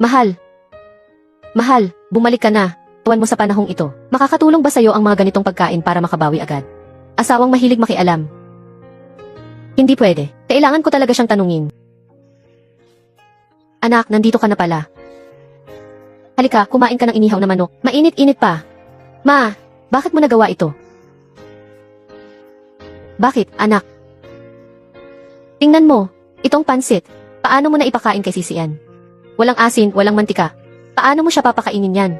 Mahal. Mahal, bumalik ka na. Tuwan mo sa panahong ito. Makakatulong ba sa'yo ang mga ganitong pagkain para makabawi agad? Asawang mahilig makialam. Hindi pwede. Kailangan ko talaga siyang tanungin. Anak, nandito ka na pala. Halika, kumain ka ng inihaw na manok. Mainit-init pa. Ma, bakit mo nagawa ito? Bakit, anak? Tingnan mo, itong pansit. Paano mo na ipakain kay Sisi yan? Walang asin, walang mantika. Paano mo siya papakainin yan?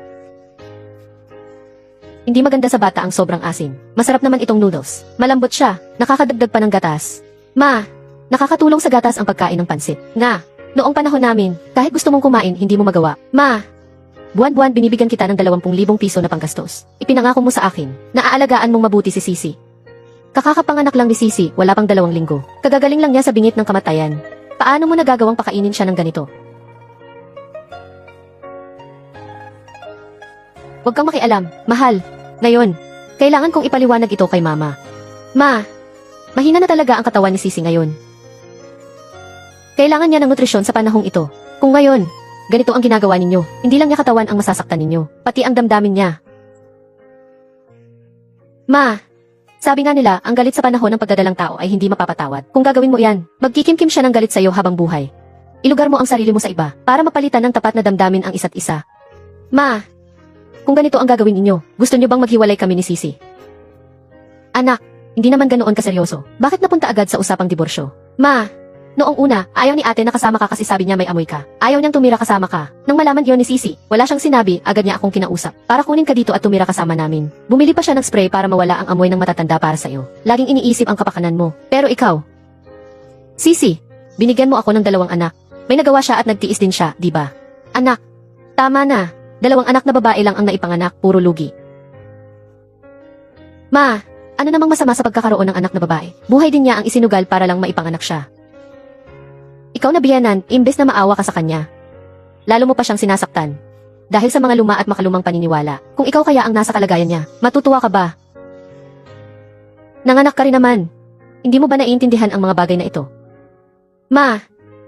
Hindi maganda sa bata ang sobrang asin. Masarap naman itong noodles. Malambot siya, nakakadagdag pa ng gatas. Ma, nakakatulong sa gatas ang pagkain ng pansit. Nga, noong panahon namin, kahit gusto mong kumain, hindi mo magawa. Ma, buwan-buwan binibigyan kita ng 20,000 piso na panggastos. Ipinangako mo sa akin, na aalagaan mong mabuti si Sisi. Kakakapanganak lang ni Sisi, wala pang dalawang linggo. Kagagaling lang niya sa bingit ng kamatayan. Paano mo nagagawang pakainin siya ng ganito? Huwag kang makialam, mahal. Ngayon, kailangan kong ipaliwanag ito kay mama. Ma, mahina na talaga ang katawan ni Sisi ngayon. Kailangan niya ng nutrisyon sa panahong ito. Kung ngayon, ganito ang ginagawa ninyo, hindi lang niya katawan ang masasaktan ninyo, pati ang damdamin niya. Ma, sabi nga nila, ang galit sa panahon ng pagdadalang tao ay hindi mapapatawad. Kung gagawin mo yan, magkikimkim siya ng galit sa iyo habang buhay. Ilugar mo ang sarili mo sa iba para mapalitan ng tapat na damdamin ang isa't isa. Ma, kung ganito ang gagawin ninyo, gusto niyo bang maghiwalay kami ni Sisi? Anak, hindi naman ganoon kaseryoso. Bakit napunta agad sa usapang diborsyo? Ma, noong una, ayaw ni ate na kasama ka kasi sabi niya may amoy ka. Ayaw niyang tumira kasama ka. Nang malaman yon ni Sisi, wala siyang sinabi, agad niya akong kinausap. Para kunin ka dito at tumira kasama namin. Bumili pa siya ng spray para mawala ang amoy ng matatanda para sa iyo. Laging iniisip ang kapakanan mo. Pero ikaw, Sisi, binigyan mo ako ng dalawang anak. May nagawa siya at nagtiis din siya, di ba? Anak, tama na. Dalawang anak na babae lang ang naipanganak, puro lugi. Ma, ano namang masama sa pagkakaroon ng anak na babae? Buhay din niya ang isinugal para lang maipanganak siya. Ikaw na biyanan, imbes na maawa ka sa kanya. Lalo mo pa siyang sinasaktan. Dahil sa mga luma at makalumang paniniwala. Kung ikaw kaya ang nasa kalagayan niya, matutuwa ka ba? Nanganak ka rin naman. Hindi mo ba naiintindihan ang mga bagay na ito? Ma,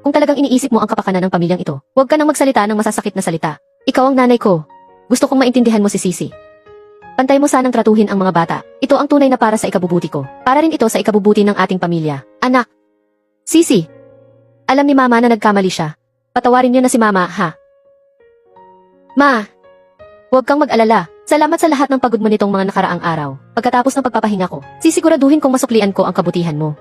kung talagang iniisip mo ang kapakanan ng pamilyang ito, huwag ka nang magsalita ng masasakit na salita. Ikaw ang nanay ko. Gusto kong maintindihan mo si Sisi. Pantay mo sanang tratuhin ang mga bata. Ito ang tunay na para sa ikabubuti ko. Para rin ito sa ikabubuti ng ating pamilya. Anak. Sisi. Alam ni Mama na nagkamali siya. Patawarin niyo na si Mama, ha? Ma. Huwag kang mag-alala. Salamat sa lahat ng pagod mo nitong mga nakaraang araw. Pagkatapos ng pagpapahinga ko, sisiguraduhin kong masuklian ko ang kabutihan mo.